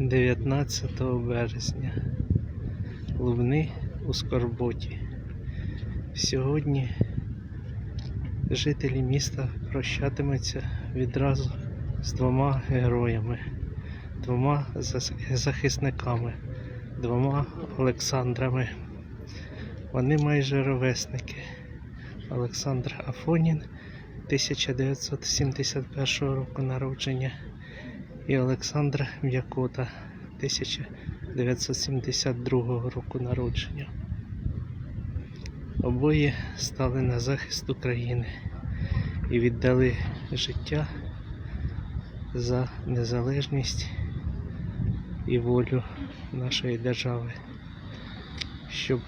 19 березня. Лубни у Скорботі. Сьогодні жителі міста прощатимуться відразу з двома героями, двома захисниками, двома Олександрами. Вони майже ровесники. Олександр Афонін 1971 року народження і Олександра М'якота 1972 року народження. Обоє стали на захист України і віддали життя за незалежність і волю нашої держави, щоб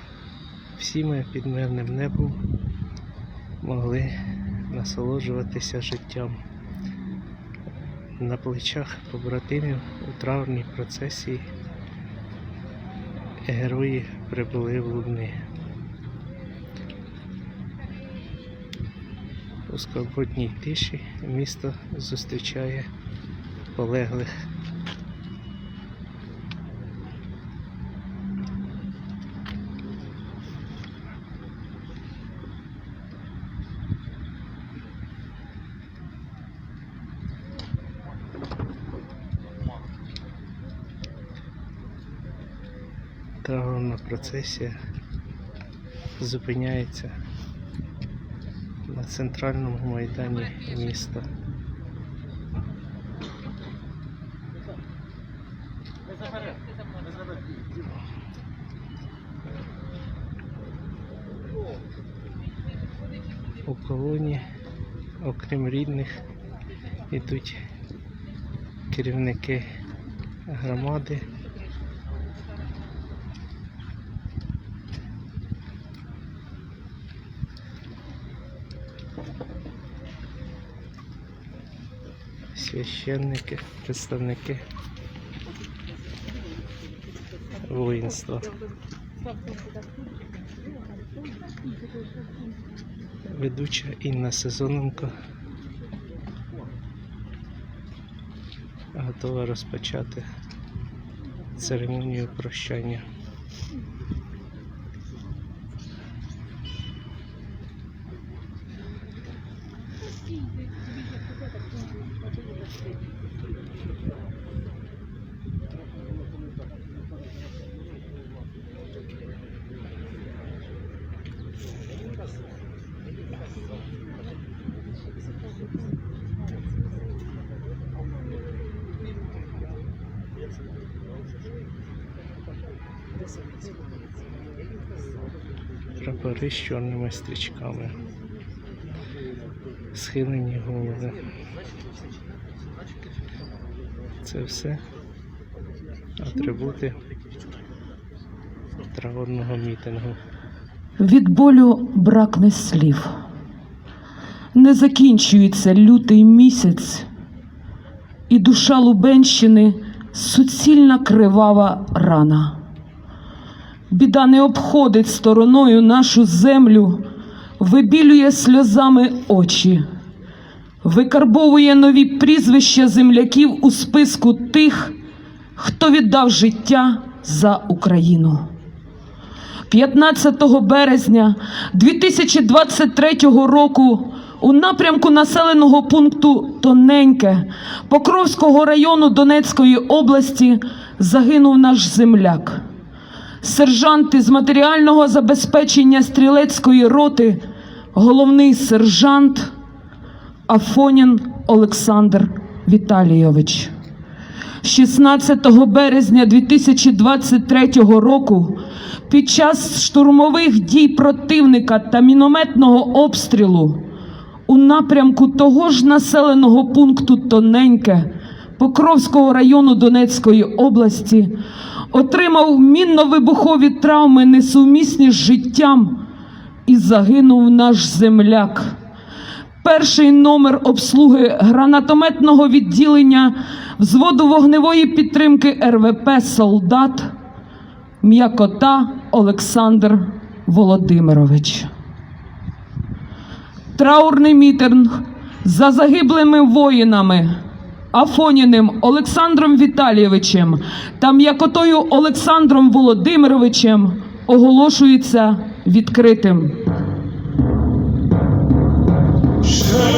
всі ми під мирним небом могли насолоджуватися життям на плечах побратимів у травній процесії герої прибули в Лубни. У скорботній тиші місто зустрічає полеглих. Травна процесія зупиняється на центральному майдані міста. У колоні, окрім рідних, йдуть керівники громади. Священники, представники воїнства. Ведуча Інна Сезоненко готова розпочати церемонію прощання. Прапори з чорними стрічками. Схилені голови. Це все атрибути траурного мітингу. Від болю бракне слів. Не закінчується лютий місяць, і душа Лубенщини суцільна кривава рана. Біда не обходить стороною нашу землю, вибілює сльозами очі, викарбовує нові прізвища земляків у списку тих, хто віддав життя за Україну. 15 березня 2023 року у напрямку населеного пункту Тоненьке Покровського району Донецької області загинув наш земляк. Сержант із матеріального забезпечення стрілецької роти, головний сержант Афонін Олександр Віталійович. 16 березня 2023 року під час штурмових дій противника та мінометного обстрілу у напрямку того ж населеного пункту Тоненьке Покровського району Донецької області отримав мінно-вибухові травми несумісні з життям і загинув наш земляк перший номер обслуги гранатометного відділення взводу вогневої підтримки РВП Солдат М'якота Олександр Володимирович. Траурний мітинг за загиблими воїнами Афоніним Олександром Віталійовичем та м'якотою Олександром Володимировичем оголошується відкритим. Stay.